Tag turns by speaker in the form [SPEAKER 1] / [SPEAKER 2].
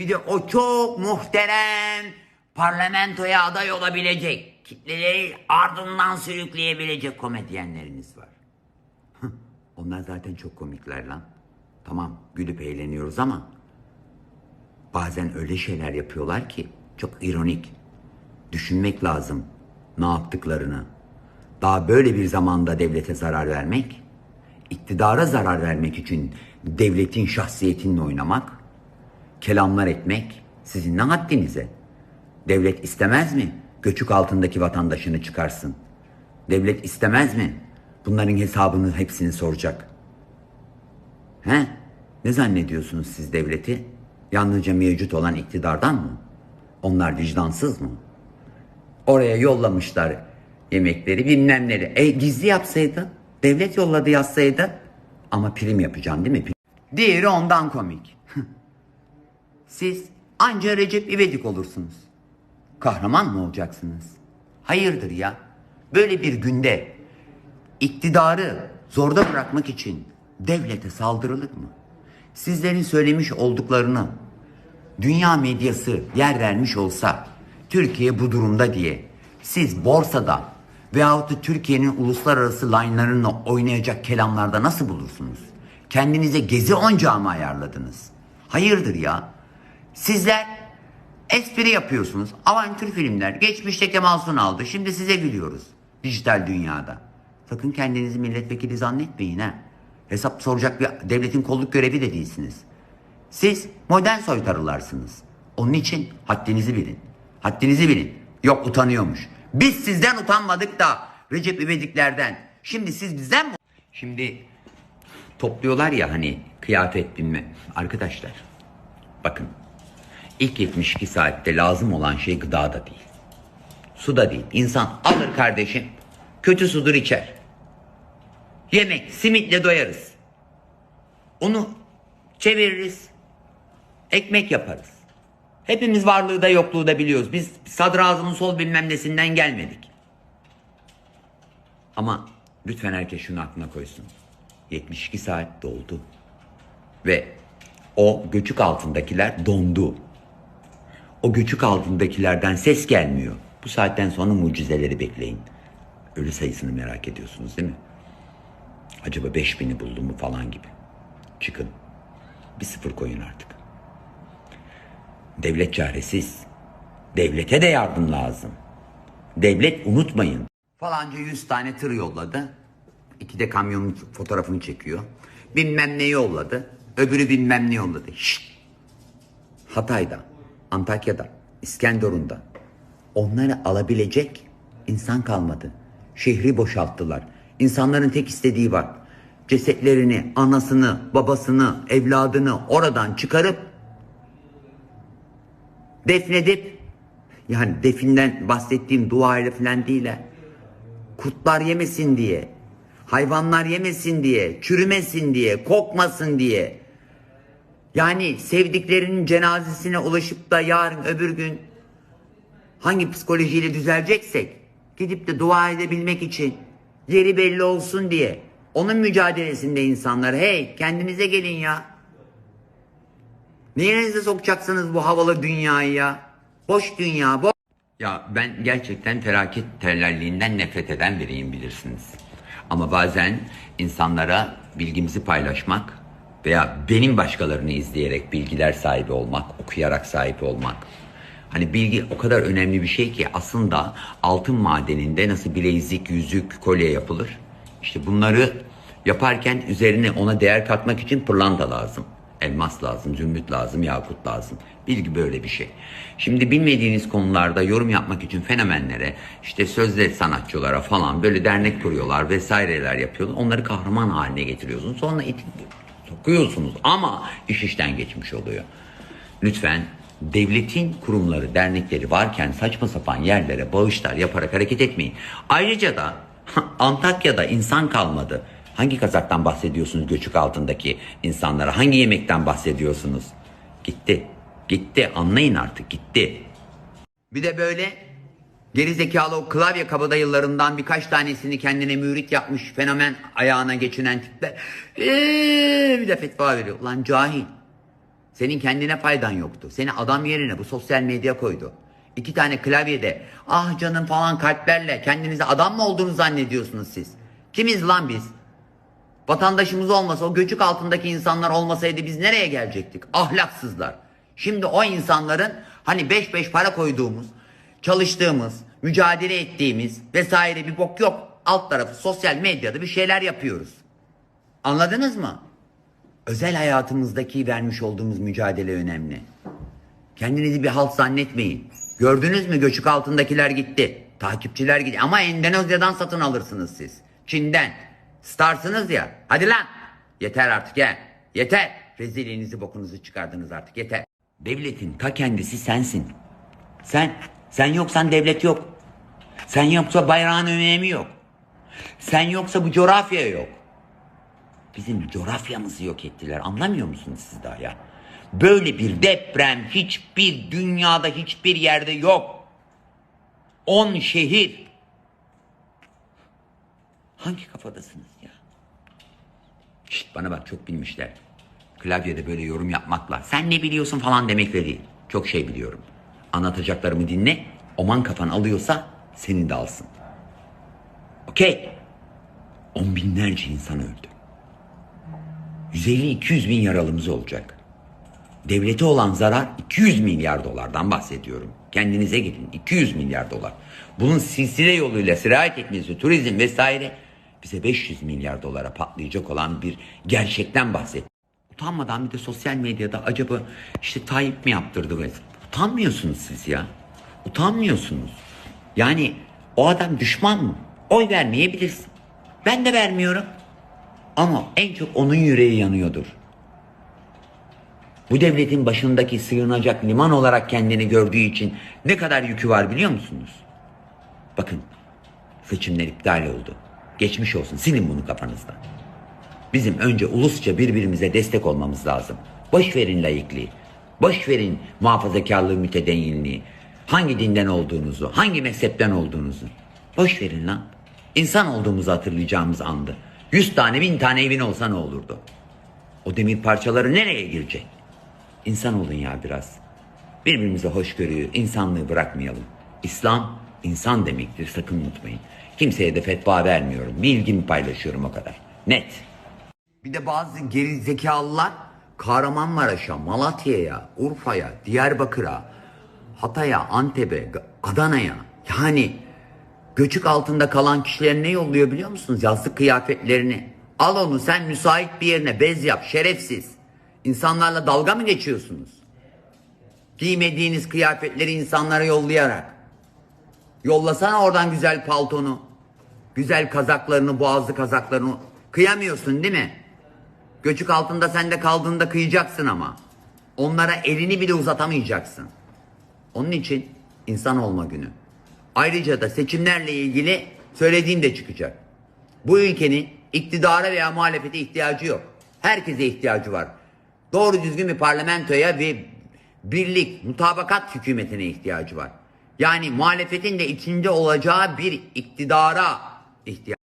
[SPEAKER 1] Bir de o çok muhterem parlamentoya aday olabilecek, kitleleri ardından sürükleyebilecek komedyenleriniz var. Onlar zaten çok komikler lan. Tamam gülüp eğleniyoruz ama bazen öyle şeyler yapıyorlar ki çok ironik. Düşünmek lazım ne yaptıklarını. Daha böyle bir zamanda devlete zarar vermek, iktidara zarar vermek için devletin şahsiyetini oynamak, kelamlar etmek sizin ne haddinize? Devlet istemez mi? Göçük altındaki vatandaşını çıkarsın. Devlet istemez mi? Bunların hesabını hepsini soracak. He? Ne zannediyorsunuz siz devleti? Yalnızca mevcut olan iktidardan mı? Onlar vicdansız mı? Oraya yollamışlar yemekleri bilmem. E gizli yapsaydın, devlet yolladı yazsaydın. Ama prim yapacaksın değil mi? Diğeri ondan komik. Siz anca Recep İvedik olursunuz. Kahraman mı olacaksınız? Hayırdır ya? Böyle bir günde iktidarı zorda bırakmak için devlete saldırılır mı? Sizlerin söylemiş olduklarını dünya medyası yer vermiş olsa Türkiye bu durumda diye siz borsada veyahut da Türkiye'nin uluslararası line'larını oynayacak kelamlarda nasıl bulursunuz? Kendinize gezi oncağı mı ayarladınız? Hayırdır ya? Sizler espri yapıyorsunuz. Avantür filmler. Geçmişte Kemal Sunal'dı. Şimdi size gülüyoruz. Dijital dünyada. Sakın kendinizi milletvekili zannetmeyin ha. Hesap soracak bir devletin kolluk görevi de değilsiniz. Siz modern soytarılarsınız. Onun için haddinizi bilin. Haddinizi bilin. Yok utanıyormuş. Biz sizden utanmadık da Recep İvediklerden. Şimdi siz bizden mi? Şimdi topluyorlar ya hani kıyafet bilme. Arkadaşlar bakın ilk 72 saatte lazım olan şey gıda da değil. Su da değil. İnsan alır kardeşim kötü sudur içer. Yemek simitle doyarız. Onu çeviririz. Ekmek yaparız. Hepimiz varlığı da yokluğu da biliyoruz. Biz sadrazamın sol bilmem nesinden gelmedik. Ama lütfen herkes şunu aklına koysun. 72 saat doldu. Ve o göçük altındakiler dondu. O göçük altındakilerden ses gelmiyor. Bu saatten sonra mucizeleri bekleyin. Ölü sayısını merak ediyorsunuz değil mi? Acaba 5000'i buldu mu falan gibi. Çıkın. Bir sıfır koyun artık. Devlet çaresiz. Devlete de yardım lazım. Devlet unutmayın. Falanca 100 tane tır yolladı. İki de kamyonun fotoğrafını çekiyor. Bilmem ne yolladı. Öbürü bilmem ne yolladı. Şşt. Hatay'da, Antakya'da, İskenderun'da onları alabilecek insan kalmadı. Şehri boşalttılar. İnsanların tek istediği var. Cesetlerini, anasını, babasını, evladını oradan çıkarıp defnedip yani definden bahsettiğim dua ile falan değil. Kurtlar yemesin diye, hayvanlar yemesin diye, çürümesin diye, kokmasın diye. Yani sevdiklerinin cenazesine ulaşıp da yarın öbür gün hangi psikolojiyle düzeleceksek gidip de dua edebilmek için yeri belli olsun diye onun mücadelesinde insanlar hey kendinize gelin ya. Neyinize sokacaksınız bu havalı dünyayı ya? Boş dünya, boş. Ya ben gerçekten felaket terlerliğinden nefret eden biriyim bilirsiniz. Ama bazen insanlara bilgimizi paylaşmak veya benim başkalarını izleyerek bilgiler sahibi olmak, okuyarak sahip olmak. Hani bilgi o kadar önemli bir şey ki aslında altın madeninde nasıl bilezik, yüzük, kolye yapılır. İşte bunları yaparken üzerine ona değer katmak için pırlanta lazım. Elmas lazım, zümrüt lazım, yakut lazım. Bilgi böyle bir şey. Şimdi bilmediğiniz konularda yorum yapmak için fenomenlere, işte sözde sanatçılara falan böyle dernek kuruyorlar vesaireler yapıyorlar. Onları kahraman haline getiriyorsunuz. Sonra iti sokuyorsunuz ama iş işten geçmiş oluyor. Lütfen devletin kurumları, dernekleri varken saçma sapan yerlere bağışlar yaparak hareket etmeyin. Ayrıca da Antakya'da insan kalmadı. Hangi kazaktan bahsediyorsunuz göçük altındaki insanlara? Hangi yemekten bahsediyorsunuz? Gitti. Gitti. Anlayın artık gitti. Bir de böyle gerizekalı o klavye kabadayılarından birkaç tanesini kendine mürit yapmış fenomen ayağına geçinen tipler. Ee, bir de fetva veriyor. Ulan cahil. Senin kendine faydan yoktu. Seni adam yerine bu sosyal medya koydu. İki tane klavyede ah canım falan kalplerle kendinize adam mı olduğunu zannediyorsunuz siz? Kimiz lan biz? Vatandaşımız olmasa o göçük altındaki insanlar olmasaydı biz nereye gelecektik? Ahlaksızlar. Şimdi o insanların hani beş beş para koyduğumuz, çalıştığımız, mücadele ettiğimiz vesaire bir bok yok. Alt tarafı sosyal medyada bir şeyler yapıyoruz. Anladınız mı? Özel hayatımızdaki vermiş olduğumuz mücadele önemli. Kendinizi bir halt zannetmeyin. Gördünüz mü göçük altındakiler gitti. Takipçiler gitti. Ama Endonezya'dan satın alırsınız siz. Çin'den. Starsınız ya. Hadi lan. Yeter artık ya. Yeter. Rezilliğinizi bokunuzu çıkardınız artık. Yeter. Devletin ta kendisi sensin. Sen. Sen yoksan devlet yok. Sen yoksa bayrağın önemi yok. Sen yoksa bu coğrafya yok. Bizim coğrafyamızı yok ettiler. Anlamıyor musunuz siz daha ya? Böyle bir deprem hiçbir dünyada hiçbir yerde yok. 10 şehir. Hangi kafadasınız ya? Şşt bana bak çok bilmişler. Klavyede böyle yorum yapmakla sen ne biliyorsun falan demekle değil. Çok şey biliyorum. Anlatacaklarımı dinle. Oman kafan alıyorsa senin de alsın. Okey. On binlerce insan öldü. 150-200 bin yaralımız olacak. Devlete olan zarar 200 milyar dolardan bahsediyorum. Kendinize gelin 200 milyar dolar. Bunun silsile yoluyla sirayet etmesi, turizm vesaire bize 500 milyar dolara patlayacak olan bir gerçekten bahset. Utanmadan bir de sosyal medyada acaba işte Tayyip mi yaptırdı ve utanmıyorsunuz siz ya. Utanmıyorsunuz. Yani o adam düşman mı? Oy vermeyebilirsin. Ben de vermiyorum. Ama en çok onun yüreği yanıyordur. Bu devletin başındaki sığınacak liman olarak kendini gördüğü için ne kadar yükü var biliyor musunuz? Bakın seçimler iptal oldu. Geçmiş olsun silin bunu kafanızdan. Bizim önce ulusça birbirimize destek olmamız lazım. Boş verin layıklığı. Boş verin muhafazakarlığı, mütedeyyinliği. Hangi dinden olduğunuzu, hangi mezhepten olduğunuzu. Boş verin lan. İnsan olduğumuzu hatırlayacağımız andı. Yüz tane, bin tane evin olsa ne olurdu? O demir parçaları nereye girecek? İnsan olun ya biraz. Birbirimize hoşgörüyü, insanlığı bırakmayalım. İslam insan demektir sakın unutmayın. Kimseye de fetva vermiyorum. Bilgimi paylaşıyorum o kadar. Net. Bir de bazı geri zekalılar Kahramanmaraş'a, Malatya'ya, Urfa'ya, Diyarbakır'a, Hatay'a, Antep'e, Adana'ya yani göçük altında kalan kişiler ne yolluyor biliyor musunuz? Yazlık kıyafetlerini. Al onu sen müsait bir yerine bez yap şerefsiz. İnsanlarla dalga mı geçiyorsunuz? Giymediğiniz kıyafetleri insanlara yollayarak. Yollasana oradan güzel paltonu. Güzel kazaklarını, boğazlı kazaklarını. Kıyamıyorsun değil mi? Göçük altında sen de kaldığında kıyacaksın ama. Onlara elini bile uzatamayacaksın. Onun için insan olma günü. Ayrıca da seçimlerle ilgili söylediğim de çıkacak. Bu ülkenin iktidara veya muhalefete ihtiyacı yok. Herkese ihtiyacı var. Doğru düzgün bir parlamentoya ve birlik, mutabakat hükümetine ihtiyacı var. Yani muhalefetin de içinde olacağı bir iktidara ihtiyaç